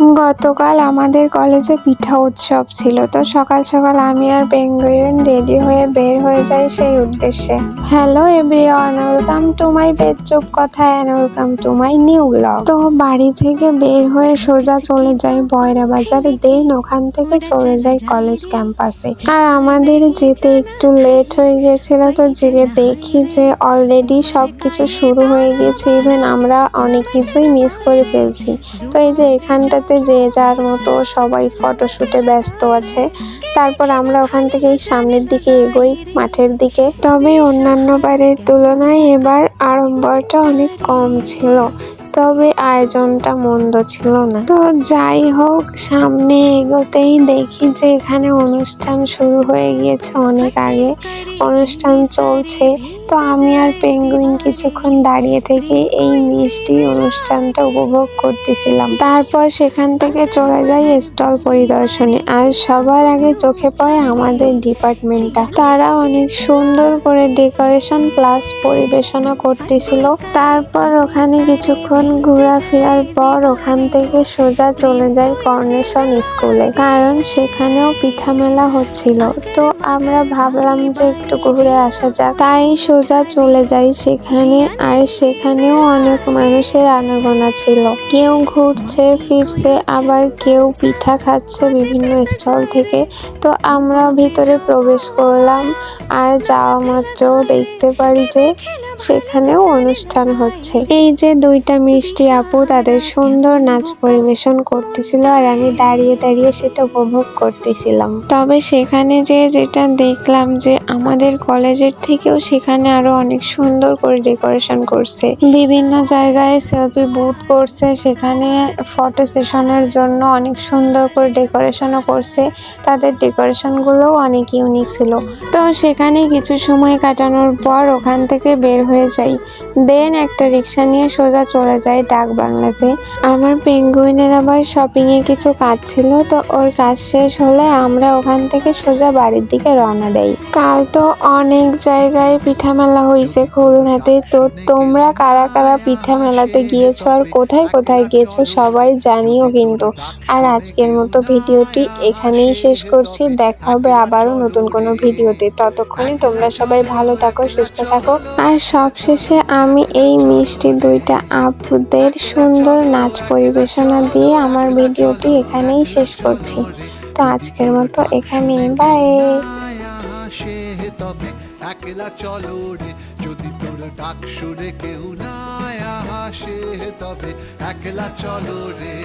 গতকাল আমাদের কলেজে পিঠা উৎসব ছিল, তো সকাল সকাল আমি আর পেঙ্গুইন রেডি হয়ে বের হয়ে যাই সেই উদ্দেশ্যে। Hello everyone, welcome to my বেদচুপ কথা and welcome to my new blog. তো বাড়ি থেকে বের হয়ে সোজা চলে যাই বয়রা বাজারে, দেন ওখান থেকে চলে যাই কলেজ ক্যাম্পাসে। আর আমাদের যেতে একটু লেট হয়ে গিয়েছিল তো যেয়ে দেখি যে অলরেডি সব কিছু শুরু হয়ে গেছে ইভেন আমরা অনেক কিছুই মিস করে ফেলছি। তো এই যে এখানটাতে যে যার মতো সবাই ফটোশুটে ব্যস্ত আছে। তারপর আমরা ওখান থেকে সামনের দিকে এগোই, মাঠের দিকে। তবে অন্যান্য বারের তুলনায় এবার আড়ম্বরটা অনেক কম ছিল, তবে আয়োজনটা মন্দ ছিল না। তো যাই হোক, সামনে এগোতেই দেখি যে এখানে অনুষ্ঠান শুরু হয়ে গিয়েছে অনেক আগে। অনুষ্ঠান চলছে। তো আমি আর পেঙ্গুইন কিছুক্ষণ দাঁড়িয়ে থেকে এই মিষ্টি অনুষ্ঠানটা উপভোগ করতেছিলাম। তারপর সেখান থেকে চলে যাই স্টল পরিদর্শনে। আর সবার আগে চোখে পড়ে আমাদের ডিপার্টমেন্টটা। তারা অনেক সুন্দর করে ডেকোরেশন প্লাস পরিবেশনা করতেছিল। তারপর ওখানে কিছুক্ষণ ঘোরাফেরার পর ওখান থেকে সোজা চলে যাই কর্নেশন স্কুলে। কারণ সেখানেও পিঠা মেলা হচ্ছিল। তো আমরা ভাবলাম যে একটু ঘুরে আসা যাক। তাই সোজা চলে যাই সেখানে। আর সেখানেও অনেক মানুষের আনাগোনা ছিল। কেউ ঘুরছে, ফিরছে আবার কেউ পিঠা খাচ্ছে বিভিন্ন স্টল থেকে। তো আমরা ভিতরে প্রবেশ করলাম আর যাওয়া মাত্র দেখতে পারি যে সেখানেও অনুষ্ঠান হচ্ছে। এই যে দুইটা মিষ্টি আপু তাদের সুন্দর নাচ পরিবেশন করতেছিল আর আমি দাঁড়িয়ে দাঁড়িয়ে সেটা উপভোগ করতেছিলাম। তবে সেখানে যে যেটা দেখলাম যে আমাদের কলেজের থেকেও সেখানে আরও অনেক সুন্দর করে ডেকোরেশন করছে। বিভিন্ন জায়গায় সেলফি বুথ করছে, সেখানে ফটো সেশনের জন্য অনেক সুন্দর করে ডেকোরেশনও করছে। তাদের ডেকোরেশনগুলোও অনেক ইউনিক ছিল। তো সেখানে কিছু সময় কাটানোর পর ওখান থেকে বের হয়ে যাই। দেন একটা রিক্সা নিয়ে সোজা চলে যায় ডাক বাংলাতে। আমার পেঙ্গুইনের আবার শপিংয়ে কিছু কাজ ছিল, তো ওর কাজ শেষ হলে আমরা ওখান থেকে সোজা বাড়ির দিকে রওনা দেই। কাল তো অনেক জায়গায় পিঠা মেলা হয়েছে খুলনাতে, তো তোমরা কারা কারা পিঠা মেলাতে গিয়েছো আর কোথায় কোথায় গিয়েছো সবাই জানিও কিন্তু। আর আজকের মতো ভিডিওটি এখানেই শেষ করছি। দেখা হবে আবারও নতুন কোনো ভিডিওতে। ততক্ষণে তোমরা সবাই ভালো থাকো, সুস্থ থাকো। আর সবশেষে আমি এই মিষ্টি দুইটা আপুদের সুন্দর নাচ পরিবেশনা দিয়ে আমার ভিডিওটি এখানেই শেষ করছি। তো আজকের মতো এখানেই। বাই তবে একলা চলো রে, যদি তোর ডাক সুরে কেউ না আসে তবে একলা চলো রে।